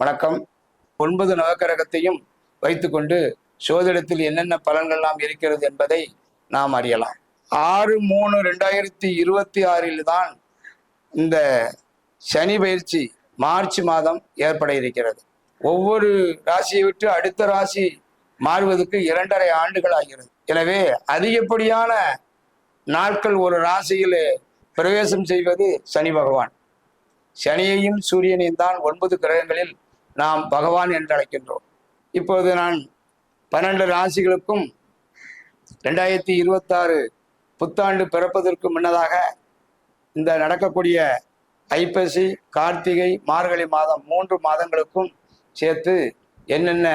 வணக்கம். ஒன்பது நவக்கிரகத்தையும் வைத்துக்கொண்டு சோதிடத்தில் என்னென்ன பலன்கள்லாம் இருக்கிறது என்பதை நாம் அறியலாம். ஆறு மூணு ரெண்டாயிரத்தி இருபத்தி ஆறில் தான் இந்த சனி பயிற்சி மார்ச் மாதம் ஏற்பட இருக்கிறது. ஒவ்வொரு ராசியை விட்டு அடுத்த ராசி மாறுவதற்கு இரண்டரை ஆண்டுகள் ஆகிறது. எனவே அதிகப்படியான நாட்கள் ஒரு ராசியில் பிரவேசம் செய்வது சனி பகவான். சனியையும் சூரியனையும் தான் ஒன்பது கிரகங்களில் நாம் பகவான் என்று அழைக்கின்றோம். இப்போது நான் பன்னெண்டு ராசிகளுக்கும் ரெண்டாயிரத்தி இருபத்தாறு புத்தாண்டு பிறப்பதற்கு முன்னதாக இந்த நடக்கக்கூடிய ஐப்பசி கார்த்திகை மார்கழி மாதம் மூன்று மாதங்களுக்கும் சேர்த்து என்னென்ன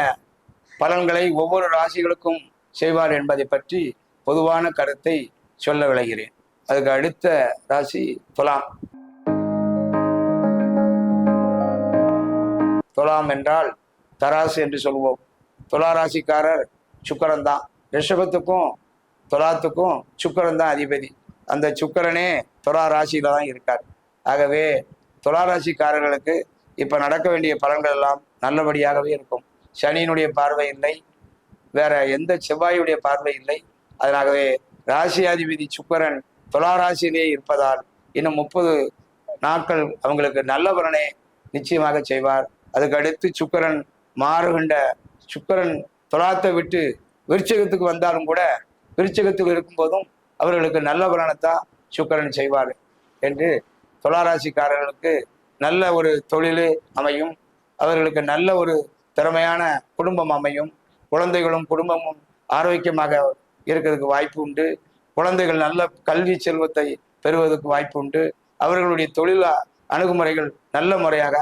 பலன்களை ஒவ்வொரு ராசிகளுக்கும் செய்வார் என்பதை பற்றி பொதுவான கருத்தை சொல்ல விளைகிறேன். அதுக்கு அடுத்த ராசி துலாம். துலாம் என்றால் தராசு என்று சொல்வோம் துலா ராசிக்காரர் சுக்கரன் தான் ரிஷபத்துக்கும் துலாத்துக்கும் சுக்கரன் தான் அதிபதி. அந்த சுக்கரனே துலா ராசியில தான் இருக்கார். ஆகவே துலா ராசிக்காரர்களுக்கு இப்போ நடக்க வேண்டிய பலன்கள் எல்லாம் நல்லபடியாகவே இருக்கும். சனியினுடைய பார்வை இல்லை. வேற எந்த செவ்வாயுடைய பார்வை இல்லை. அதனாகவே ராசி அதிபதி சுக்கரன் துலா ராசியிலே இருப்பதால் இன்னும் முப்பது நாட்கள் அவங்களுக்கு நல்ல பலனை நிச்சயமாக செய்வார். அதுக்கு அடுத்து சுக்கரன் மாறுகின்ற சுக்கரன் துலாத்தை விட்டு விருச்சகத்துக்கு வந்தாலும் கூட விருச்சகத்தில் இருக்கும்போதும் அவர்களுக்கு நல்ல பலனைத்தான் சுக்கரன் செய்வார் என்று துளாராசிக்காரர்களுக்கு நல்ல ஒரு தொழில் அமையும். அவர்களுக்கு நல்ல ஒரு திறமையான குடும்பம் அமையும். குழந்தைகளும் குடும்பமும் ஆரோக்கியமாக இருக்கிறதுக்கு வாய்ப்பு உண்டு. குழந்தைகள் நல்ல கல்வி செல்வத்தை பெறுவதற்கு வாய்ப்பு உண்டு. அவர்களுடைய தொழில் அணுகுமுறைகள் நல்ல முறையாக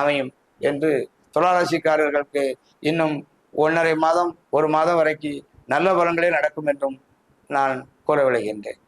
அமையும். என்று துளாராசிக்காரர்களுக்கு இன்னும் ஒன்றரை மாதம் ஒரு மாதம் வரைக்கும் நல்ல பலன்களே நடக்கும் என்றும் நான் கூற விளைகின்றேன்